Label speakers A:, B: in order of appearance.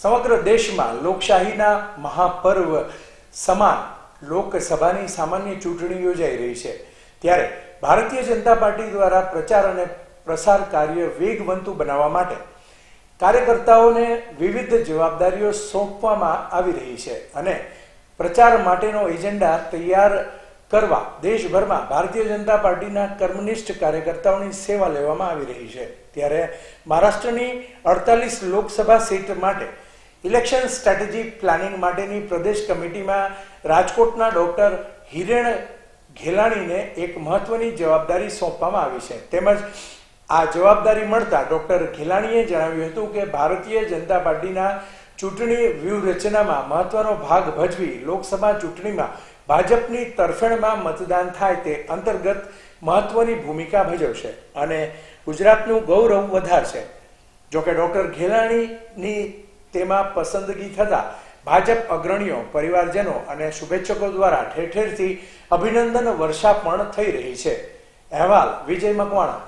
A: સમગ્ર દેશમાં લોકશાહીના મહાપર્વ સમાન લોકસભાની સામાન્ય ચૂંટણી યોજાઈ રહી છે. ત્યારે ભારતીય જનતા પાર્ટી દ્વારા પ્રચાર અને પ્રસાર કાર્ય વેગવંતુ બનાવવા માટે કાર્યકર્તાઓને વિવિધ જવાબદારીઓ સોંપવામાં આવી રહી છે અને પ્રચાર માટેનો એજન્ડા તૈયાર કરવા દેશભરમાં ભારતીય જનતા પાર્ટીના કર્મનિષ્ઠ કાર્યકર્તાઓની સેવા લેવામાં આવી રહી છે. ત્યારે મહારાષ્ટ્રની અડતાલીસ લોકસભા સીટ માટે ઇલેક્શન સ્ટ્રેટેજી પ્લાનિંગ માટેની પ્રદેશ કમિટીમાં રાજકોટના ડોક્ટર હિરેણ ઘેલાણીને એક મહત્વની જવાબદારી સોંપવામાં આવી છે. તેમજ આ જવાબદારી મળતા ડોક્ટર ઘેલાણીએ જણાવ્યું હતું કે ભારતીય જનતા પાર્ટીના ચૂંટણી વ્યૂહરચનામાં મહત્વનો ભાગ ભજવી લોકસભા ચૂંટણીમાં ભાજપની તરફેણમાં મતદાન થાય તે અંતર્ગત મહત્વની ભૂમિકા ભજવશે અને ગુજરાતનું ગૌરવ વધારશે. જોકે ડોક્ટર ઘેલાણીની તેમાં પસંદગી થતા ભાજપ અગ્રણીઓ, પરિવારજનો અને શુભેચ્છકો દ્વારા ઠેર ઠેરથી અભિનંદન વર્ષા પણ થઈ રહી છે. અહેવાલ વિજય મકવાણા.